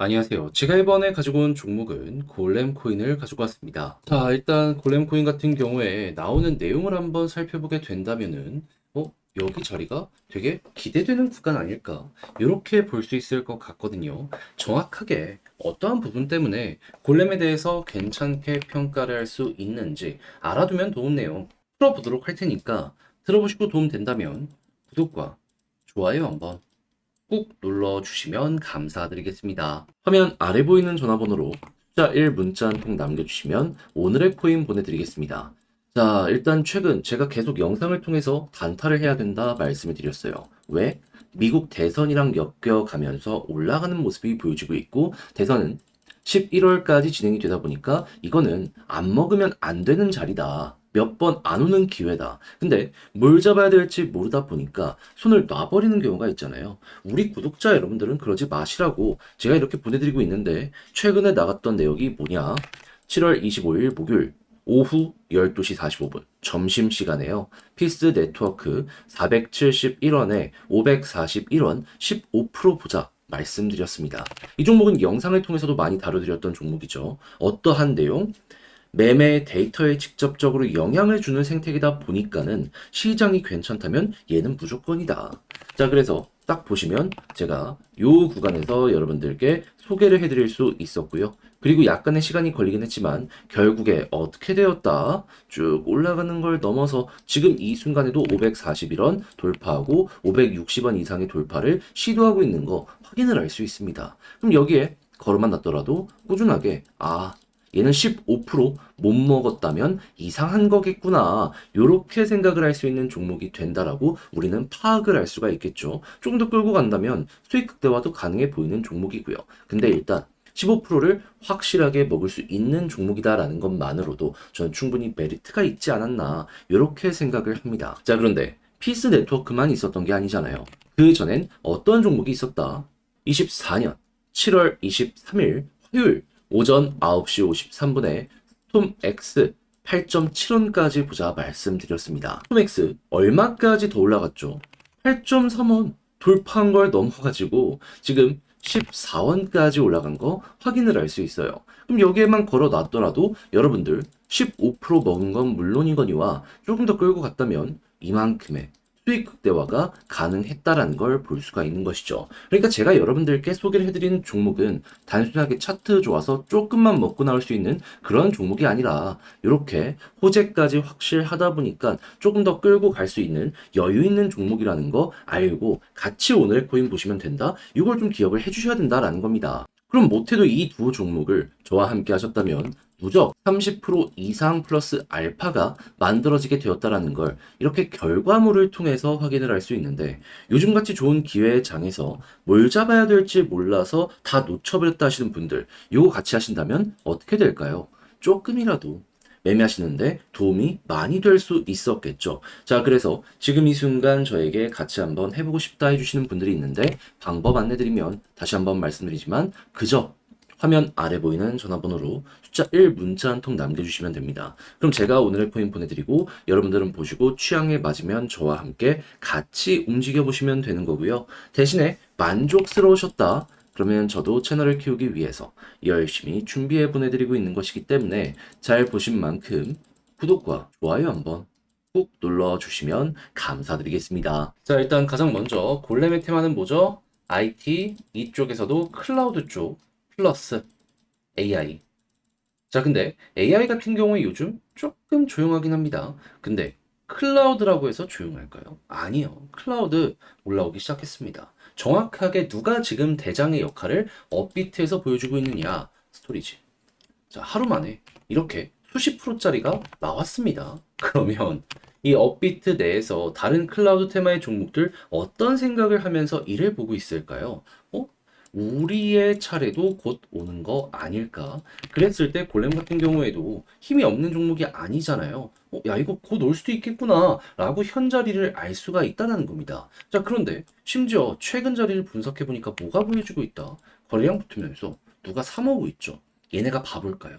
안녕하세요. 제가 이번에 가지고 온 종목은 골렘 코인을 가지고 왔습니다. 자, 일단 골렘 코인 같은 경우에 나오는 내용을 한번 살펴보게 된다면은, 어, 여기 자리가 되게 기대되는 구간 아닐까? 이렇게 볼 수 있을 것 같거든요. 정확하게 어떠한 부분 때문에 골렘에 대해서 괜찮게 평가를 할 수 있는지 알아두면 도움 내용 풀어보도록 할 테니까 들어보시고 도움 된다면 구독과 좋아요 한번 꾹 눌러주시면 감사드리겠습니다. 화면 아래 보이는 전화번호로 숫자 1 문자 한 통 남겨주시면 오늘의 코인 보내드리겠습니다. 자, 일단 최근 제가 계속 영상을 통해서 단타를 해야 된다 말씀을 드렸어요. 왜? 미국 대선이랑 엮여가면서 올라가는 모습이 보여지고 있고, 대선은 11월까지 진행이 되다 보니까 이거는 안 먹으면 안 되는 자리다. 몇 번 안 오는 기회다. 근데 뭘 잡아야 될지 모르다 보니까 손을 놔버리는 경우가 있잖아요. 우리 구독자 여러분들은 그러지 마시라고 제가 이렇게 보내드리고 있는데 최근에 나갔던 내역이 뭐냐? 7월 25일 목요일 오후 12시 45분 점심시간에요. 피스 네트워크 471원에 541원 15% 보자. 말씀드렸습니다. 이 종목은 영상을 통해서도 많이 다뤄드렸던 종목이죠. 어떠한 내용? 매매 데이터에 직접적으로 영향을 주는 생태계다 보니까는 시장이 괜찮다면 얘는 무조건이다. 자, 그래서 딱 보시면 제가 요 구간에서 여러분들께 소개를 해드릴 수 있었고요. 그리고 약간의 시간이 걸리긴 했지만 결국에 어떻게 되었다 쭉 올라가는 걸 넘어서 지금 이 순간에도 541원 돌파하고 560원 이상의 돌파를 시도하고 있는 거 확인을 할 수 있습니다. 그럼 여기에 걸어만 놨더라도 꾸준하게 아 얘는 15%못 먹었다면 이상한 거겠구나. 요렇게 생각을 할 수 있는 종목이 된다라고 우리는 파악을 할 수가 있겠죠. 조금 더 끌고 간다면 수익 극대화도 가능해 보이는 종목이고요. 근데 일단 15%를 확실하게 먹을 수 있는 종목이다라는 것만으로도 저는 충분히 메리트가 있지 않았나 이렇게 생각을 합니다. 자 그런데 피스 네트워크만 있었던 게 아니잖아요. 그 전엔 어떤 종목이 있었다? 24년 7월 23일 화요일 오전 9시 53분에 스톰X 8.7원까지 보자 말씀드렸습니다. 스톰X 얼마까지 더 올라갔죠? 8.3원 돌파한 걸 넘어가지고 지금 14원까지 올라간 거 확인을 할 수 있어요. 그럼 여기에만 걸어 놨더라도 여러분들 15% 먹은 건 물론이거니와 조금 더 끌고 갔다면 이만큼의 수익 극대화가 가능했다라는 걸 볼 수가 있는 것이죠. 그러니까 제가 여러분들께 소개를 해드리는 종목은 단순하게 차트 좋아서 조금만 먹고 나올 수 있는 그런 종목이 아니라 이렇게 호재까지 확실하다 보니까 조금 더 끌고 갈 수 있는 여유 있는 종목이라는 거 알고 같이 오늘 코인 보시면 된다. 이걸 좀 기억을 해주셔야 된다라는 겁니다. 그럼 못해도 이 두 종목을 저와 함께 하셨다면 누적 30% 이상 플러스 알파가 만들어지게 되었다라는 걸 이렇게 결과물을 통해서 확인을 할 수 있는데 요즘같이 좋은 기회의 장에서 뭘 잡아야 될지 몰라서 다 놓쳐버렸다 하시는 분들 이거 같이 하신다면 어떻게 될까요? 조금이라도 매매하시는데 도움이 많이 될 수 있었겠죠. 자, 그래서 지금 이 순간 저에게 같이 한번 해보고 싶다 해주시는 분들이 있는데 방법 안내드리면 다시 한번 말씀드리지만 그저 화면 아래 보이는 전화번호로 숫자 1 문자 한 통 남겨주시면 됩니다. 그럼 제가 오늘의 코인 보내드리고 여러분들은 보시고 취향에 맞으면 저와 함께 같이 움직여 보시면 되는 거고요. 대신에 만족스러우셨다. 그러면 저도 채널을 키우기 위해서 열심히 준비해 보내드리고 있는 것이기 때문에 잘 보신 만큼 구독과 좋아요 한번 꾹 눌러주시면 감사드리겠습니다. 자, 일단 가장 먼저 골렘의 테마는 뭐죠? IT 이쪽에서도 클라우드 쪽 플러스 AI. 자, 근데 AI 같은 경우에 요즘 조금 조용하긴 합니다. 근데 클라우드라고 해서 조용할까요? 아니요. 클라우드 올라오기 시작했습니다. 정확하게 누가 지금 대장의 역할을 업비트에서 보여주고 있느냐? 스토리지. 자, 하루 만에 이렇게 수십 프로짜리가 나왔습니다. 그러면 이 업비트 내에서 다른 클라우드 테마의 종목들 어떤 생각을 하면서 이를 보고 있을까요? 어? 우리의 차례도 곧 오는 거 아닐까? 그랬을 때 골렘 같은 경우에도 힘이 없는 종목이 아니잖아요. 어, 야, 이거 곧 올 수도 있겠구나. 라고 현 자리를 알 수가 있다는 겁니다. 자, 그런데 심지어 최근 자리를 분석해 보니까 뭐가 보여주고 있다? 거래량 붙으면서 누가 사모으고 있죠. 얘네가 바볼까요?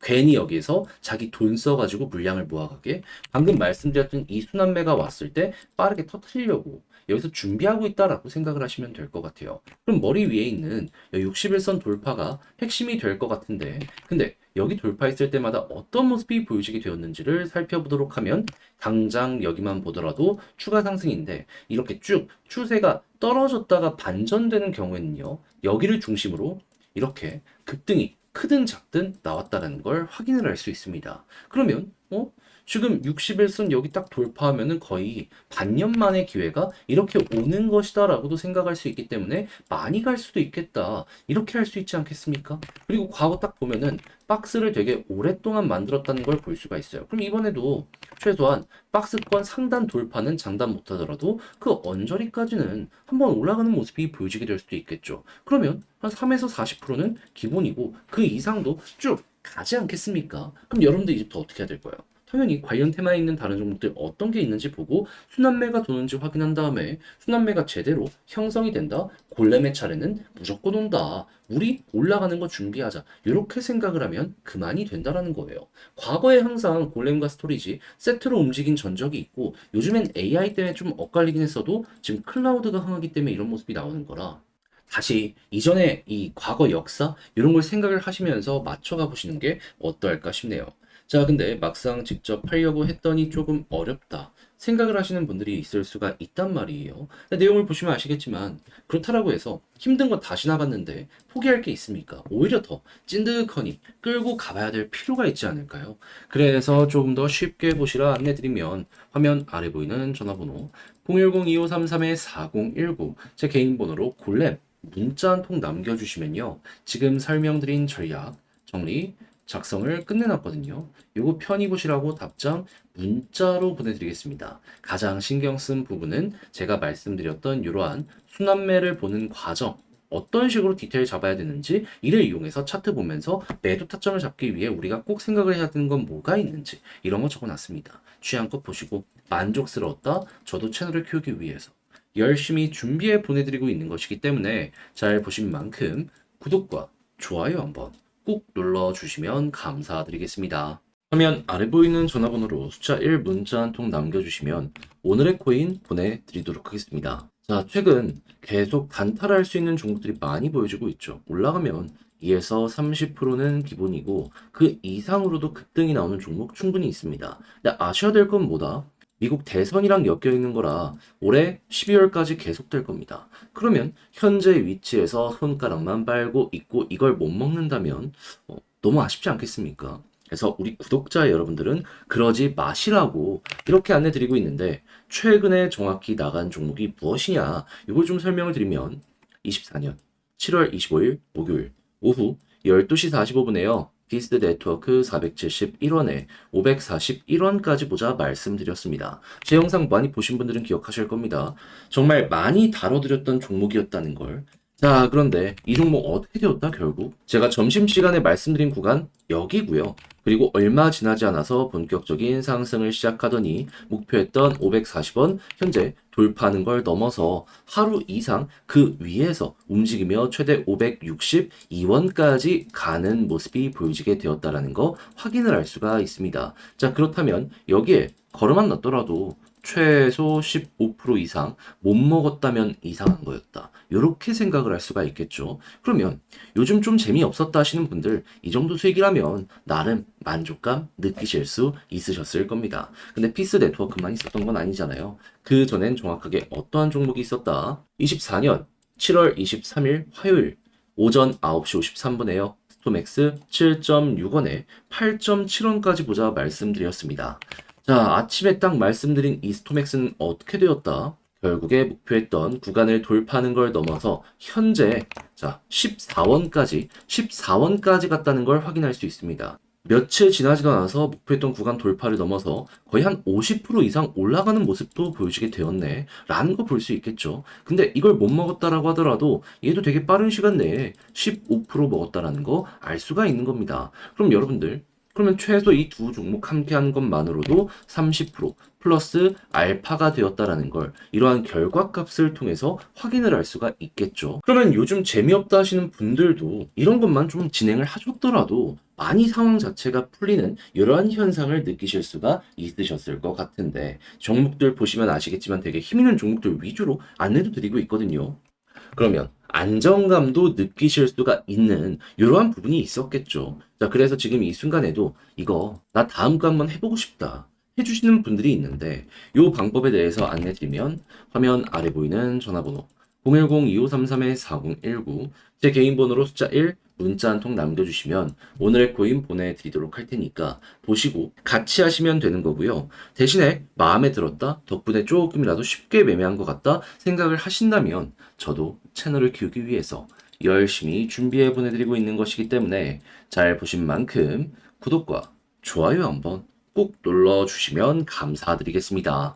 괜히 여기에서 자기 돈 써가지고 물량을 모아가게 방금 말씀드렸던 이 순환매가 왔을 때 빠르게 터트리려고 여기서 준비하고 있다라고 생각을 하시면 될 것 같아요. 그럼 머리 위에 있는 61선 돌파가 핵심이 될 것 같은데, 근데 여기 돌파했을 때마다 어떤 모습이 보여지게 되었는지를 살펴보도록 하면 당장 여기만 보더라도 추가 상승인데 이렇게 쭉 추세가 떨어졌다가 반전되는 경우에는요 여기를 중심으로 이렇게 급등이 크든 작든 나왔다는 걸 확인을 할 수 있습니다. 그러면 어? 지금 61선 여기 딱 돌파하면은 거의 반년 만의 기회가 이렇게 오는 것이다라고도 생각할 수 있기 때문에 많이 갈 수도 있겠다. 이렇게 할 수 있지 않겠습니까? 그리고 과거 딱 보면은 박스를 되게 오랫동안 만들었다는 걸 볼 수가 있어요. 그럼 이번에도 최소한 박스권 상단 돌파는 장담 못 하더라도 그 언저리까지는 한번 올라가는 모습이 보여지게 될 수도 있겠죠. 그러면 한 3에서 40%는 기본이고 그 이상도 쭉 가지 않겠습니까? 그럼 여러분들 이제부터 어떻게 해야 될 거예요? 당연히 관련 테마에 있는 다른 종목들 어떤 게 있는지 보고 순환매가 도는지 확인한 다음에 순환매가 제대로 형성이 된다. 골렘의 차례는 무조건 온다. 우리 올라가는 거 준비하자. 이렇게 생각을 하면 그만이 된다라는 거예요. 과거에 항상 골렘과 스토리지 세트로 움직인 전적이 있고 요즘엔 AI 때문에 좀 엇갈리긴 했어도 지금 클라우드가 흥하기 때문에 이런 모습이 나오는 거라 다시 이전에 이 과거 역사 이런 걸 생각을 하시면서 맞춰가 보시는 게 어떨까 싶네요. 자, 근데 막상 직접 하려고 했더니 조금 어렵다. 생각을 하시는 분들이 있을 수가 있단 말이에요. 내용을 보시면 아시겠지만 그렇다라고 해서 힘든 거 다시 나봤는데 포기할 게 있습니까? 오히려 더 찐득하니 끌고 가봐야 될 필요가 있지 않을까요? 그래서 조금 더 쉽게 보시라 안내드리면 화면 아래 보이는 전화번호 010-2533-4019 제 개인 번호로 골렘 문자 한 통 남겨주시면요. 지금 설명드린 전략 정리 작성을 끝내놨거든요. 요거 편히 보시라고 답장 문자로 보내드리겠습니다. 가장 신경 쓴 부분은 제가 말씀드렸던 이러한 순환매를 보는 과정, 어떤 식으로 디테일 잡아야 되는지 이를 이용해서 차트 보면서 매도 타점을 잡기 위해 우리가 꼭 생각을 해야 되는 건 뭐가 있는지 이런 거 적어놨습니다. 취향껏 보시고 만족스러웠다. 저도 채널을 키우기 위해서 열심히 준비해 보내드리고 있는 것이기 때문에 잘 보신 만큼 구독과 좋아요 한번 꾹 눌러주시면 감사드리겠습니다. 화면 아래 보이는 전화번호로 숫자 1 문자 한 통 남겨주시면 오늘의 코인 보내드리도록 하겠습니다. 자, 최근 계속 단타를 할 수 있는 종목들이 많이 보여지고 있죠. 올라가면 2에서 30%는 기본이고 그 이상으로도 급등이 나오는 종목 충분히 있습니다. 근데 아셔야 될 건 뭐다? 미국 대선이랑 엮여 있는 거라 올해 12월까지 계속될 겁니다. 그러면 현재 위치에서 손가락만 빨고 있고 이걸 못 먹는다면 어, 너무 아쉽지 않겠습니까? 그래서 우리 구독자 여러분들은 그러지 마시라고 이렇게 안내 드리고 있는데 최근에 정확히 나간 종목이 무엇이냐 이걸 좀 설명을 드리면 24년 7월 25일 목요일 오후 12시 45분에요. 비스드 네트워크 471원에 541원까지 보자 말씀드렸습니다. 제 영상 많이 보신 분들은 기억하실 겁니다. 정말 많이 다뤄드렸던 종목이었다는 걸. 자, 그런데 이 종목 어떻게 되었다, 결국? 제가 점심시간에 말씀드린 구간 여기고요. 그리고 얼마 지나지 않아서 본격적인 상승을 시작하더니 목표했던 540원 현재 돌파하는 걸 넘어서 하루 이상 그 위에서 움직이며 최대 562원까지 가는 모습이 보여지게 되었다라는 거 확인을 할 수가 있습니다. 자, 그렇다면 여기에 걸음만 났더라도 최소 15% 이상 못 먹었다면 이상한 거였다. 이렇게 생각을 할 수가 있겠죠. 그러면 요즘 좀 재미없었다 하시는 분들 이 정도 수익이라면 나름 만족감 느끼실 수 있으셨을 겁니다. 근데 피스 네트워크만 있었던 건 아니잖아요. 그 전엔 정확하게 어떠한 종목이 있었다. 24년 7월 23일 화요일 오전 9시 53분에요. 스토맥스 7.6원에 8.7원까지 보자 말씀드렸습니다. 자, 아침에 딱 말씀드린 이 스토맥스는 어떻게 되었다? 결국에 목표했던 구간을 돌파하는 걸 넘어서 현재 자 14원까지 14원까지 갔다는 걸 확인할 수 있습니다. 며칠 지나지도 않아서 목표했던 구간 돌파를 넘어서 거의 한 50% 이상 올라가는 모습도 보여지게 되었네 라는 거 볼 수 있겠죠. 근데 이걸 못 먹었다라고 하더라도 얘도 되게 빠른 시간 내에 15% 먹었다라는 거 알 수가 있는 겁니다. 그럼 여러분들 그러면 최소 이 두 종목 함께 하는 것만으로도 30% 플러스 알파가 되었다라는 걸 이러한 결과값을 통해서 확인을 할 수가 있겠죠. 그러면 요즘 재미없다 하시는 분들도 이런 것만 좀 진행을 하셨더라도 많이 상황 자체가 풀리는 이러한 현상을 느끼실 수가 있으셨을 것 같은데 종목들 보시면 아시겠지만 되게 힘 있는 종목들 위주로 안내도 드리고 있거든요. 그러면 안정감도 느끼실 수가 있는 이러한 부분이 있었겠죠. 자, 그래서 지금 이 순간에도 이거 나 다음 거 한번 해보고 싶다. 해주시는 분들이 있는데 이 방법에 대해서 안내 드리면 화면 아래 보이는 전화번호 010-2533-4019 제 개인 번호로 숫자 1 문자 한 통 남겨주시면 오늘의 코인 보내드리도록 할 테니까 보시고 같이 하시면 되는 거고요. 대신에 마음에 들었다, 덕분에 조금이라도 쉽게 매매한 것 같다 생각을 하신다면 저도 채널을 키우기 위해서 열심히 준비해 보내드리고 있는 것이기 때문에 잘 보신 만큼 구독과 좋아요 한번 꼭 눌러주시면 감사드리겠습니다.